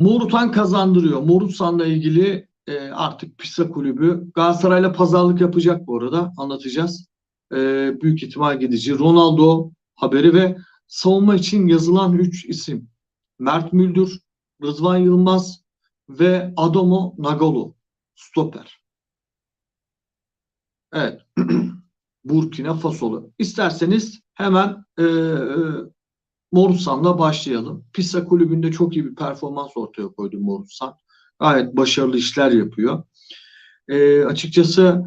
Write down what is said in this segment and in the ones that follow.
Morutan kazandırıyor. Morutan'la ilgili e, artık Pisa kulübü Galatasaray'la pazarlık yapacak bu arada. Anlatacağız. E, büyük ihtimal gidici. Ronaldo haberi ve savunma için yazılan 3 isim. Mert Müldür, Rızvan Yılmaz ve Adamo Nagolo. Stoper. Evet. Burkina Fasolu. İsterseniz hemen e, e, Morutsan'la başlayalım. Pisa kulübünde çok iyi bir performans ortaya koydu Morutsan. Gayet başarılı işler yapıyor. E, açıkçası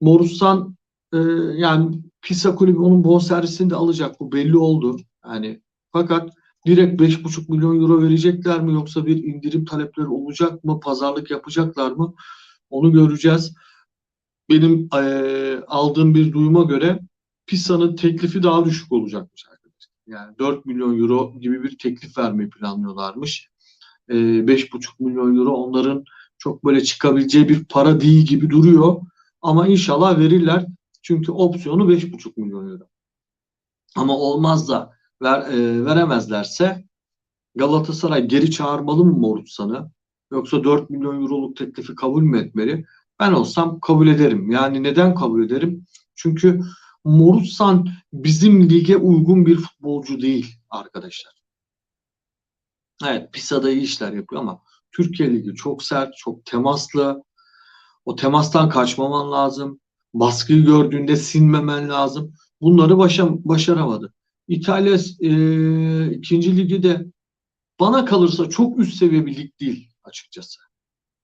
Morutsan e, yani Pisa kulübü onun bonservisini de alacak. Bu belli oldu. Yani fakat direkt 5,5 milyon euro verecekler mi yoksa bir indirim talepleri olacak mı? Pazarlık yapacaklar mı? Onu göreceğiz. Benim e, aldığım bir duyuma göre Pisa'nın teklifi daha düşük olacakmış. Yani 4 milyon euro gibi bir teklif vermeyi planlıyorlarmış. E, 5,5 milyon euro onların çok böyle çıkabileceği bir para değil gibi duruyor. Ama inşallah verirler. Çünkü opsiyonu 5,5 milyon euro. Ama olmaz da ver, e, veremezlerse Galatasaray geri çağırmalı mı Morutsan'ı? Yoksa 4 milyon euroluk teklifi kabul mü etmeli? Ben olsam kabul ederim. Yani neden kabul ederim? Çünkü Morutsan bizim lige uygun bir futbolcu değil arkadaşlar. Evet Pisa'da iyi işler yapıyor ama Türkiye Ligi çok sert, çok temaslı. O temastan kaçmaman lazım. Baskıyı gördüğünde sinmemen lazım. Bunları başa, başaramadı. İtalya e, ikinci ligi de bana kalırsa çok üst seviye bir lig değil açıkçası.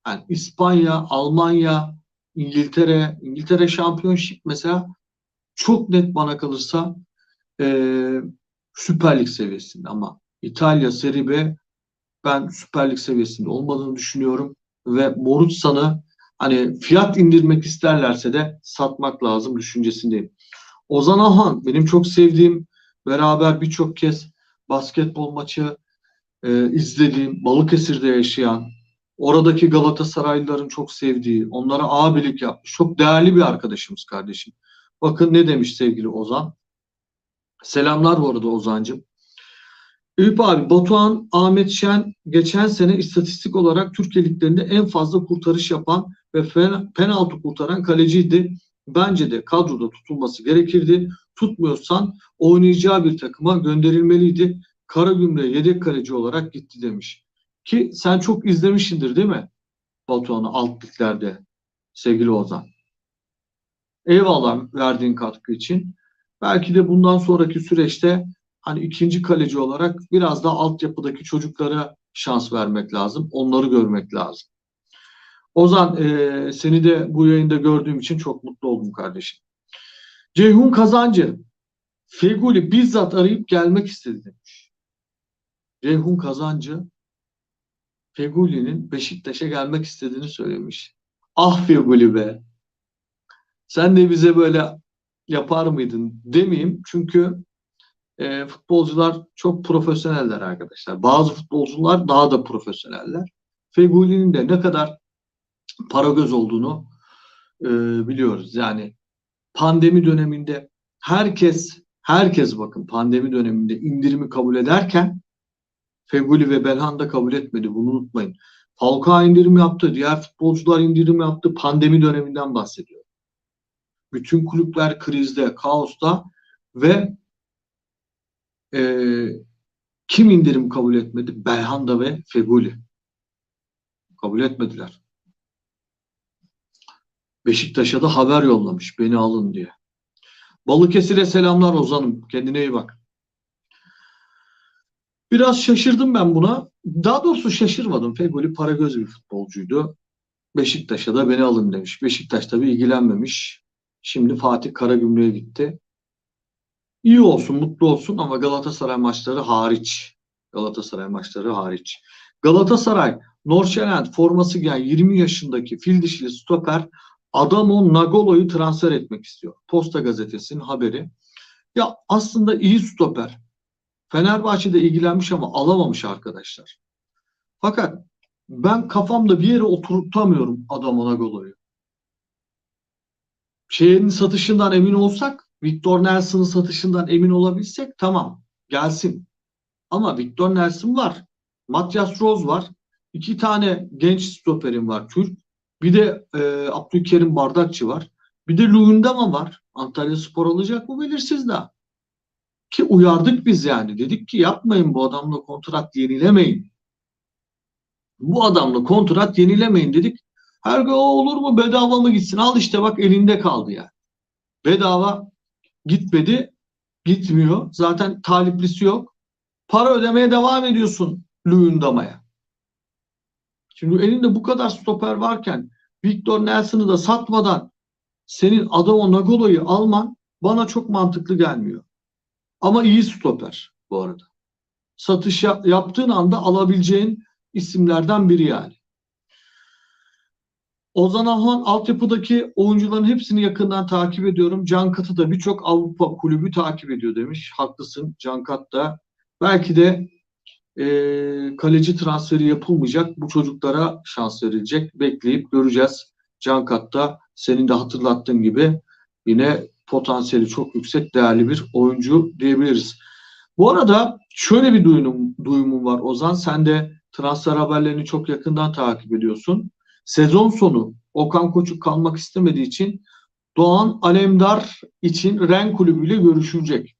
Yani İspanya, Almanya, İngiltere, İngiltere Şampiyonşip mesela çok net bana kalırsa e, Süper Lig seviyesinde ama İtalya Serie B ben Süper Lig seviyesinde olmadığını düşünüyorum ve Morutsa'nı hani fiyat indirmek isterlerse de satmak lazım düşüncesindeyim. Ozan Ahan benim çok sevdiğim beraber birçok kez basketbol maçı e, izlediğim Balıkesir'de yaşayan oradaki Galatasaraylıların çok sevdiği onlara abilik yapmış çok değerli bir arkadaşımız kardeşim. Bakın ne demiş sevgili Ozan. Selamlar bu arada Ozancım. Eyüp abi Batuhan Ahmet Şen geçen sene istatistik olarak Türkiye liglerinde en fazla kurtarış yapan ve penaltı kurtaran kaleciydi. Bence de kadroda tutulması gerekirdi. Tutmuyorsan oynayacağı bir takıma gönderilmeliydi. Karagümre yedek kaleci olarak gitti demiş. Ki sen çok izlemişsindir değil mi? Batuhan'ı alt liglerde sevgili Ozan. Eyvallah verdiğin katkı için. Belki de bundan sonraki süreçte hani ikinci kaleci olarak biraz daha altyapıdaki çocuklara şans vermek lazım. Onları görmek lazım. Ozan e, seni de bu yayında gördüğüm için çok mutlu oldum kardeşim. Ceyhun Kazancı Feguli bizzat arayıp gelmek istedi demiş. Ceyhun Kazancı Feguli'nin Beşiktaş'a gelmek istediğini söylemiş. Ah Feguli be. Sen de bize böyle yapar mıydın demeyeyim. Çünkü e, futbolcular çok profesyoneller arkadaşlar. Bazı futbolcular daha da profesyoneller. Feguli'nin de ne kadar para göz olduğunu e, biliyoruz. Yani pandemi döneminde herkes herkes bakın pandemi döneminde indirimi kabul ederken Feguli ve Belhan da kabul etmedi. Bunu unutmayın. Falcao indirim yaptı. Diğer futbolcular indirim yaptı. Pandemi döneminden bahsediyor. Bütün kulüpler krizde, kaosta ve e, kim indirim kabul etmedi? Belhanda ve Feguli. Kabul etmediler. Beşiktaş'a da haber yollamış beni alın diye. Balıkesir'e selamlar Ozan'ım. Kendine iyi bak. Biraz şaşırdım ben buna. Daha doğrusu şaşırmadım. Fegoli para göz bir futbolcuydu. Beşiktaş'a da beni alın demiş. Beşiktaş tabii ilgilenmemiş. Şimdi Fatih Karagümrük'e gitti. İyi olsun, mutlu olsun ama Galatasaray maçları hariç. Galatasaray maçları hariç. Galatasaray Norşelend forması giyen 20 yaşındaki fil dişili stoper Adamo Nagolo'yu transfer etmek istiyor. Posta gazetesinin haberi. Ya aslında iyi stoper. Fenerbahçe'de ilgilenmiş ama alamamış arkadaşlar. Fakat ben kafamda bir yere oturtamıyorum Adamo Nagolo'yu. Şeyin satışından emin olsak, Victor Nelson'ın satışından emin olabilsek tamam gelsin. Ama Victor Nelson var. Matias Rose var. iki tane genç stoperim var Türk. Bir de e, Abdülkerim Bardakçı var. Bir de Luyendama var. Antalya Spor alacak mı belirsiz daha. Ki uyardık biz yani. Dedik ki yapmayın bu adamla kontrat yenilemeyin. Bu adamla kontrat yenilemeyin dedik. Her gün olur mu bedava mı gitsin? Al işte bak elinde kaldı yani. Bedava gitmedi. Gitmiyor. Zaten taliplisi yok. Para ödemeye devam ediyorsun Luyendama'ya. Şimdi elinde bu kadar stoper varken Victor Nelson'ı da satmadan senin Adamo Nagolo'yu alman bana çok mantıklı gelmiyor. Ama iyi stoper bu arada. Satış yap- yaptığın anda alabileceğin isimlerden biri yani. Ozan Ahman altyapıdaki oyuncuların hepsini yakından takip ediyorum. Can da birçok Avrupa kulübü takip ediyor demiş. Haklısın Can da. Belki de e, kaleci transferi yapılmayacak. Bu çocuklara şans verilecek. Bekleyip göreceğiz. Can Kat'ta senin de hatırlattığın gibi yine potansiyeli çok yüksek değerli bir oyuncu diyebiliriz. Bu arada şöyle bir duyumum, duyumum var Ozan. Sen de transfer haberlerini çok yakından takip ediyorsun. Sezon sonu Okan Koçuk kalmak istemediği için Doğan Alemdar için Ren kulübüyle görüşülecek.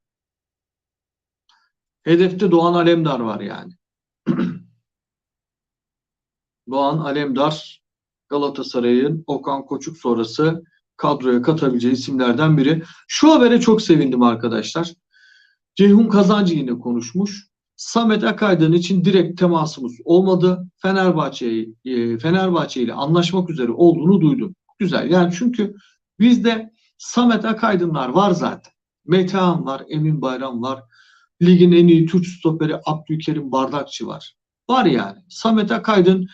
Hedefte Doğan Alemdar var yani. Doğan Alemdar Galatasaray'ın Okan Koçuk sonrası kadroya katabileceği isimlerden biri. Şu habere çok sevindim arkadaşlar. Ceyhun Kazancı yine konuşmuş. Samet Akaydın için direkt temasımız olmadı. Fenerbahçe e, Fenerbahçe ile anlaşmak üzere olduğunu duydum. Güzel. Yani çünkü bizde Samet Akaydınlar var zaten. Metehan var, Emin Bayram var. Ligin en iyi Türk stoperi Abdülkerim Bardakçı var. Var yani. Samet Akaydın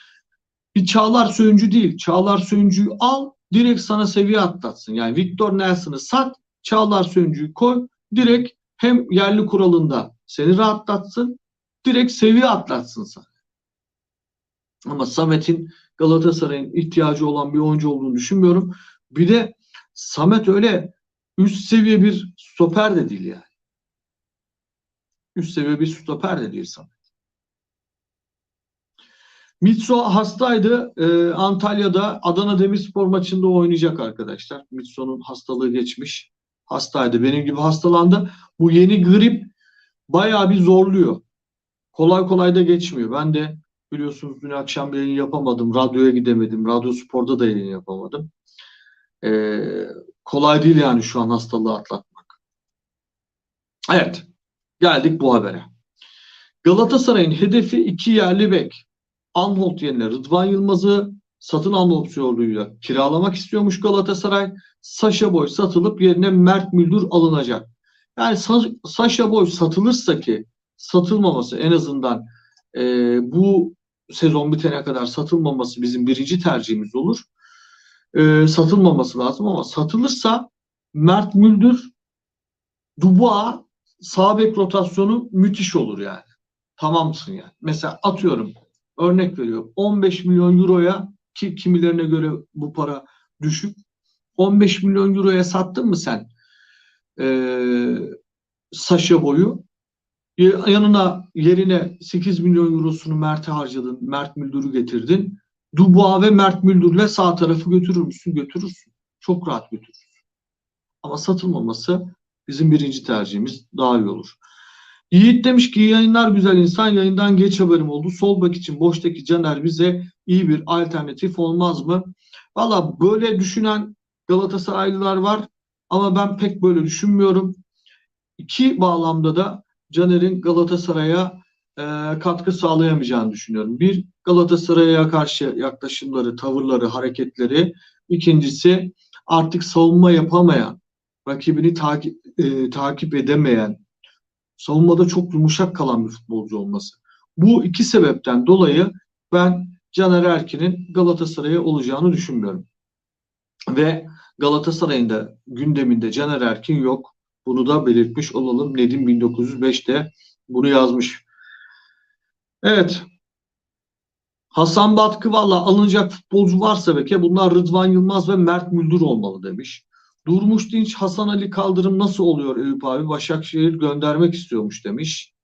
bir Çağlar Söyüncü değil. Çağlar Söyüncü'yü al direkt sana seviye atlatsın. Yani Victor Nelson'ı sat, Çağlar Söyüncü'yü koy direkt hem yerli kuralında seni rahatlatsın, direkt seviye atlatsın sana. Ama Samet'in Galatasaray'ın ihtiyacı olan bir oyuncu olduğunu düşünmüyorum. Bir de Samet öyle üst seviye bir stoper de değil yani. Üst seviye bir stoper de değil Samet. Mitso hastaydı. Ee, Antalya'da Adana Demirspor maçında oynayacak arkadaşlar. Mitso'nun hastalığı geçmiş. Hastaydı. Benim gibi hastalandı. Bu yeni grip bayağı bir zorluyor. Kolay kolay da geçmiyor. Ben de biliyorsunuz dün akşam yayın yapamadım. Radyoya gidemedim. Radyo Spor'da da yayın yapamadım. Ee, kolay değil yani şu an hastalığı atlatmak. Evet. Geldik bu habere. Galatasaray'ın hedefi iki yerli bek. Anholt yerine Rıdvan Yılmaz'ı satın alma opsiyonuyla kiralamak istiyormuş Galatasaray. Saşa Boy satılıp yerine Mert Müldür alınacak. Yani Sa- Saşa Boy satılırsa ki satılmaması en azından e, bu sezon bitene kadar satılmaması bizim birinci tercihimiz olur. E, satılmaması lazım ama satılırsa Mert Müldür Dubois sağ bek rotasyonu müthiş olur yani. Tamamsın yani. Mesela atıyorum örnek veriyorum 15 milyon euroya ki kimilerine göre bu para düşük 15 milyon euroya sattın mı sen ee, Saşa boyu yanına yerine 8 milyon eurosunu Mert'e harcadın. Mert Müldür'ü getirdin. Dubois ve Mert Müldür'le sağ tarafı götürür müsün? Götürürsün. Çok rahat götürürsün. Ama satılmaması bizim birinci tercihimiz daha iyi olur. Yiğit demiş ki yayınlar güzel insan yayından geç haberim oldu. Sol bak için boştaki Caner bize iyi bir alternatif olmaz mı? Valla böyle düşünen Galatasaraylılar var ama ben pek böyle düşünmüyorum. İki bağlamda da Caner'in Galatasaray'a e, katkı sağlayamayacağını düşünüyorum. Bir Galatasaray'a karşı yaklaşımları, tavırları, hareketleri. İkincisi artık savunma yapamayan, rakibini takip, e, takip edemeyen, savunmada çok yumuşak kalan bir futbolcu olması. Bu iki sebepten dolayı ben Caner Erkin'in Galatasaray'a olacağını düşünmüyorum. Ve Galatasaray'ın da gündeminde Caner Erkin yok. Bunu da belirtmiş olalım. Nedim 1905'te bunu yazmış. Evet. Hasan Batkı valla alınacak futbolcu varsa belki bunlar Rıdvan Yılmaz ve Mert Müldür olmalı demiş. Durmuş Dinç Hasan Ali Kaldırım nasıl oluyor Eyüp abi? Başakşehir göndermek istiyormuş demiş.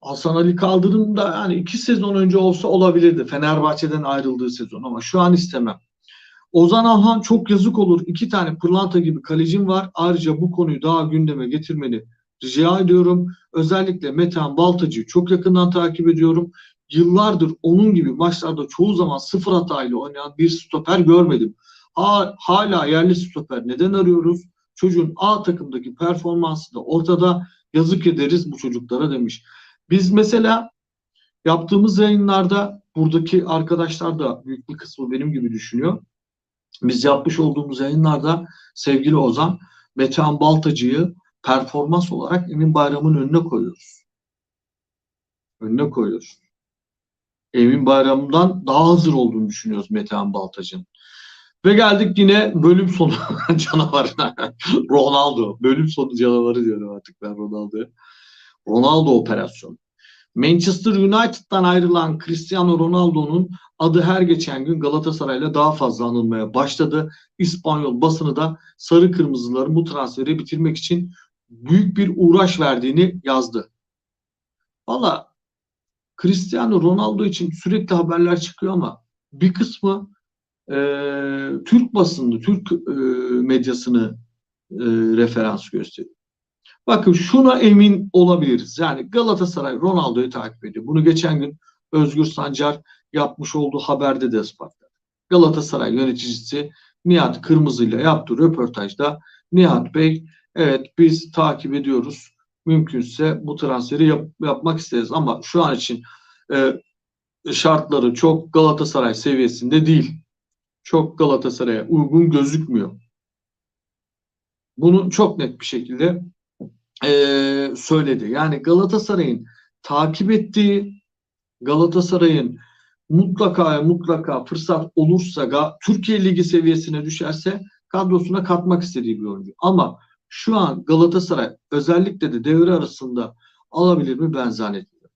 Hasan Ali Kaldırım da yani iki sezon önce olsa olabilirdi. Fenerbahçe'den ayrıldığı sezon ama şu an istemem. Ozan Alhan çok yazık olur. İki tane pırlanta gibi kalecim var. Ayrıca bu konuyu daha gündeme getirmeni rica ediyorum. Özellikle Metehan Baltacı'yı çok yakından takip ediyorum. Yıllardır onun gibi maçlarda çoğu zaman sıfır hatayla oynayan bir stoper görmedim. Hala yerli stoper neden arıyoruz? Çocuğun A takımdaki performansı da ortada. Yazık ederiz bu çocuklara demiş. Biz mesela yaptığımız yayınlarda buradaki arkadaşlar da büyük bir kısmı benim gibi düşünüyor. Biz yapmış olduğumuz yayınlarda sevgili Ozan Metehan Baltacı'yı performans olarak Emin Bayram'ın önüne koyuyoruz. Önüne koyuyoruz. Emin Bayram'dan daha hazır olduğunu düşünüyoruz Metehan Baltacı'nın. Ve geldik yine bölüm sonu canavarına. Ronaldo. Bölüm sonu canavarı diyorum artık ben Ronaldo'ya. Ronaldo operasyonu. Manchester United'dan ayrılan Cristiano Ronaldo'nun adı her geçen gün Galatasaray'la daha fazla anılmaya başladı. İspanyol basını da sarı kırmızıların bu transferi bitirmek için büyük bir uğraş verdiğini yazdı. Valla Cristiano Ronaldo için sürekli haberler çıkıyor ama bir kısmı e, Türk basını, Türk e, medyasını e, referans gösteriyor. Bakın şuna emin olabiliriz. Yani Galatasaray Ronaldo'yu takip ediyor. Bunu geçen gün Özgür Sancar yapmış olduğu haberde de ispatladı. Galatasaray yöneticisi Nihat Kırmızı ile yaptığı röportajda Nihat Bey evet biz takip ediyoruz. Mümkünse bu transferi yap, yapmak isteriz ama şu an için e, şartları çok Galatasaray seviyesinde değil. Çok Galatasaray'a uygun gözükmüyor. Bunu çok net bir şekilde e, söyledi. Yani Galatasaray'ın takip ettiği, Galatasaray'ın mutlaka mutlaka fırsat olursa Türkiye Ligi seviyesine düşerse kadrosuna katmak istediği bir oyuncu. Ama şu an Galatasaray özellikle de devre arasında alabilir mi ben zannetmiyorum.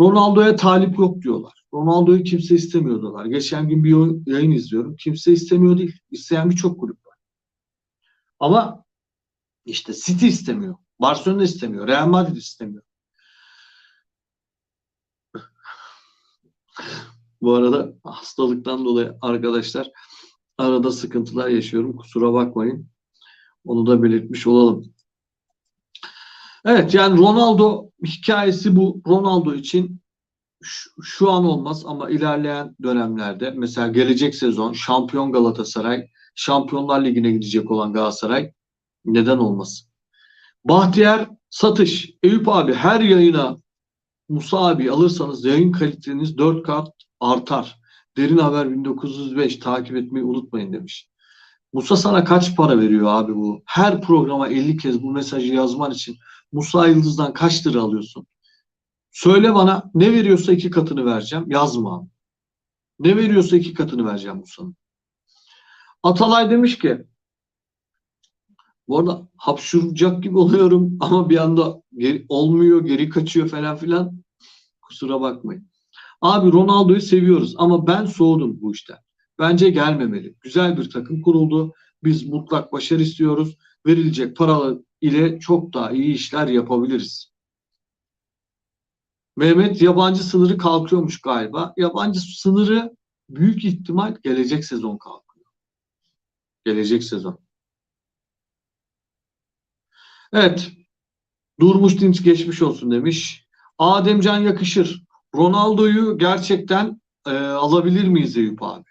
Ronaldo'ya talip yok diyorlar. Ronaldo'yu kimse istemiyor. Geçen gün bir yayın izliyorum. Kimse istemiyor değil. İsteyen birçok kulüp var. Ama işte City istemiyor. Barcelona istemiyor. Real Madrid istemiyor. Bu arada hastalıktan dolayı arkadaşlar arada sıkıntılar yaşıyorum. Kusura bakmayın. Onu da belirtmiş olalım. Evet yani Ronaldo hikayesi bu. Ronaldo için şu, şu an olmaz ama ilerleyen dönemlerde mesela gelecek sezon şampiyon Galatasaray, Şampiyonlar Ligi'ne gidecek olan Galatasaray neden olmasın? Bahtiyar Satış. Eyüp abi her yayına Musa abi alırsanız yayın kaliteniz 4 kat artar. Derin Haber 1905 takip etmeyi unutmayın demiş. Musa sana kaç para veriyor abi bu? Her programa 50 kez bu mesajı yazman için Musa Yıldız'dan kaç lira alıyorsun? Söyle bana ne veriyorsa iki katını vereceğim. Yazma. Ne veriyorsa iki katını vereceğim Musa'nın. Atalay demiş ki bu arada hapşuracak gibi oluyorum ama bir anda geri, olmuyor, geri kaçıyor falan filan. Kusura bakmayın. Abi Ronaldo'yu seviyoruz ama ben soğudum bu işten. Bence gelmemeli. Güzel bir takım kuruldu. Biz mutlak başarı istiyoruz. Verilecek para ile çok daha iyi işler yapabiliriz. Mehmet yabancı sınırı kalkıyormuş galiba. Yabancı sınırı büyük ihtimal gelecek sezon kalkıyor. Gelecek sezon. Evet. Durmuş Dinç geçmiş olsun demiş. Ademcan yakışır. Ronaldo'yu gerçekten e, alabilir miyiz Eyüp abi?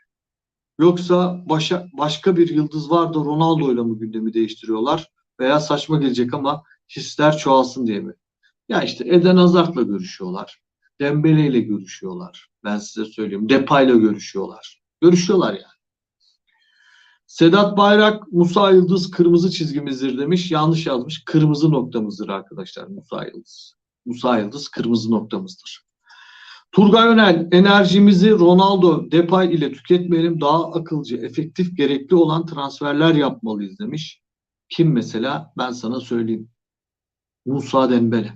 Yoksa başa, başka bir yıldız var da Ronaldo'yla mı gündemi değiştiriyorlar? Veya saçma gelecek ama hisler çoğalsın diye mi? Ya işte Eden Hazard'la görüşüyorlar. Dembele ile görüşüyorlar. Ben size söyleyeyim. Depay'la görüşüyorlar. Görüşüyorlar yani. Sedat Bayrak, Musa Yıldız kırmızı çizgimizdir demiş. Yanlış yazmış. Kırmızı noktamızdır arkadaşlar Musa Yıldız. Musa Yıldız kırmızı noktamızdır. Turgay Önel, enerjimizi Ronaldo, Depay ile tüketmeyelim. Daha akılcı, efektif, gerekli olan transferler yapmalıyız demiş. Kim mesela? Ben sana söyleyeyim. Musa Dembele.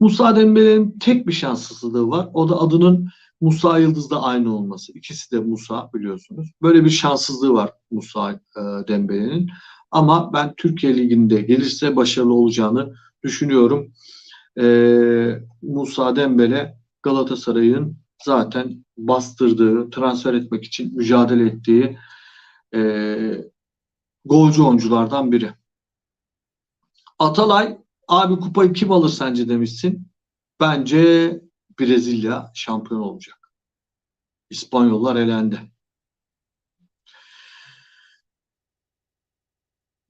Musa Dembele'nin tek bir şanssızlığı var. O da adının Musa Yıldız'da aynı olması. İkisi de Musa biliyorsunuz. Böyle bir şanssızlığı var Musa e, Dembele'nin. Ama ben Türkiye Ligi'nde gelirse başarılı olacağını düşünüyorum. Ee, Musa Dembele Galatasaray'ın zaten bastırdığı, transfer etmek için mücadele ettiği e, golcü oyunculardan biri. Atalay abi kupayı kim alır sence demişsin. Bence Brezilya şampiyon olacak. İspanyollar elendi.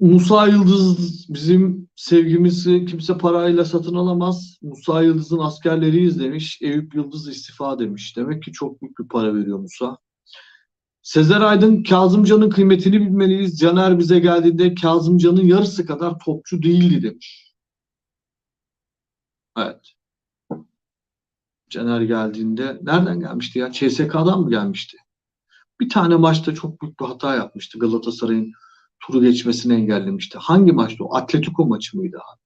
Musa Yıldız bizim sevgimizi kimse parayla satın alamaz. Musa Yıldız'ın askerleriyiz demiş. Eyüp Yıldız istifa demiş. Demek ki çok büyük bir para veriyor Musa. Sezer Aydın Kazımcan'ın kıymetini bilmeliyiz. Caner bize geldiğinde Kazımcan'ın yarısı kadar topçu değildi demiş. Evet. Caner geldiğinde nereden gelmişti ya? CSK'dan mı gelmişti? Bir tane maçta çok büyük bir hata yapmıştı. Galatasaray'ın turu geçmesini engellemişti. Hangi maçtı o? Atletico maçı mıydı abi?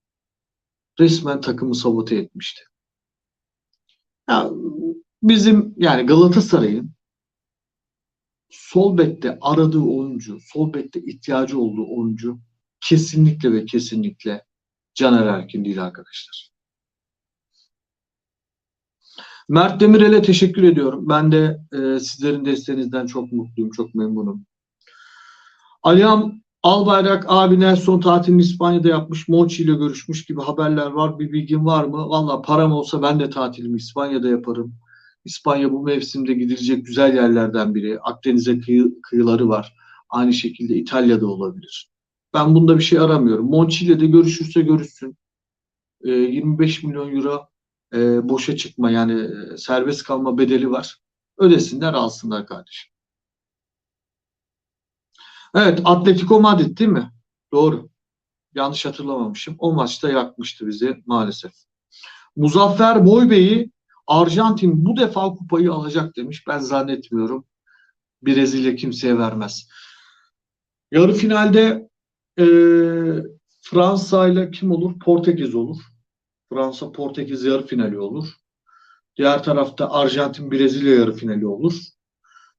Resmen takımı sabote etmişti. Ya, bizim yani Galatasaray'ın sol bekte aradığı oyuncu, sol bekte ihtiyacı olduğu oyuncu kesinlikle ve kesinlikle Caner Erkin değil arkadaşlar. Mert Demirel'e teşekkür ediyorum. Ben de e, sizlerin desteğinizden çok mutluyum, çok memnunum. Alihan Albayrak abi Nelson tatilini İspanya'da yapmış. Monchi ile görüşmüş gibi haberler var. Bir bilgin var mı? Valla param olsa ben de tatilimi İspanya'da yaparım. İspanya bu mevsimde gidilecek güzel yerlerden biri. Akdeniz'e kıyı, kıyıları var. Aynı şekilde İtalya'da olabilir. Ben bunda bir şey aramıyorum. Monchi ile de görüşürse görüşsün. E, 25 milyon euro e, boşa çıkma yani e, serbest kalma bedeli var. Ödesinler alsınlar kardeşim. Evet Atletico Madrid değil mi? Doğru. Yanlış hatırlamamışım. O maçta yakmıştı bizi maalesef. Muzaffer Boybey'i Arjantin bu defa kupayı alacak demiş. Ben zannetmiyorum. Brezilya kimseye vermez. Yarı finalde e, Fransa ile kim olur? Portekiz olur. Fransa Portekiz yarı finali olur. Diğer tarafta Arjantin Brezilya yarı finali olur.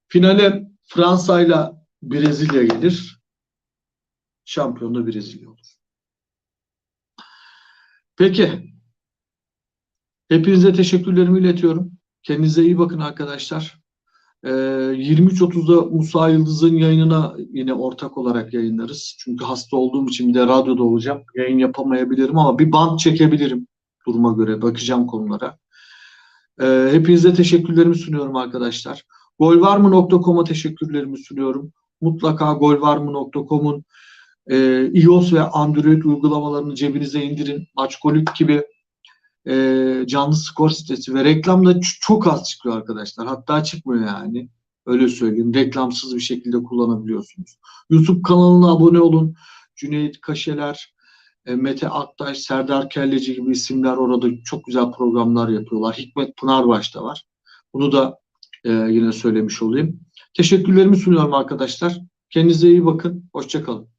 Finale Fransa ile Brezilya gelir. Şampiyon da Brezilya olur. Peki. Hepinize teşekkürlerimi iletiyorum. Kendinize iyi bakın arkadaşlar. Ee, 23.30'da Musa Yıldız'ın yayınına yine ortak olarak yayınlarız. Çünkü hasta olduğum için bir de radyoda olacağım. Yayın yapamayabilirim ama bir band çekebilirim duruma göre. Bakacağım konulara. Ee, hepinize teşekkürlerimi sunuyorum arkadaşlar. Golvarmı.com'a teşekkürlerimi sunuyorum mutlaka golvarmı.com'un e, iOS ve Android uygulamalarını cebinize indirin. Maçkolik gibi e, canlı skor sitesi ve reklamda çok az çıkıyor arkadaşlar. Hatta çıkmıyor yani. Öyle söyleyeyim. Reklamsız bir şekilde kullanabiliyorsunuz. YouTube kanalına abone olun. Cüneyt Kaşeler, e, Mete Aktaş, Serdar Kelleci gibi isimler orada çok güzel programlar yapıyorlar. Hikmet Pınarbaş da var. Bunu da e, yine söylemiş olayım. Teşekkürlerimi sunuyorum arkadaşlar. Kendinize iyi bakın. Hoşçakalın.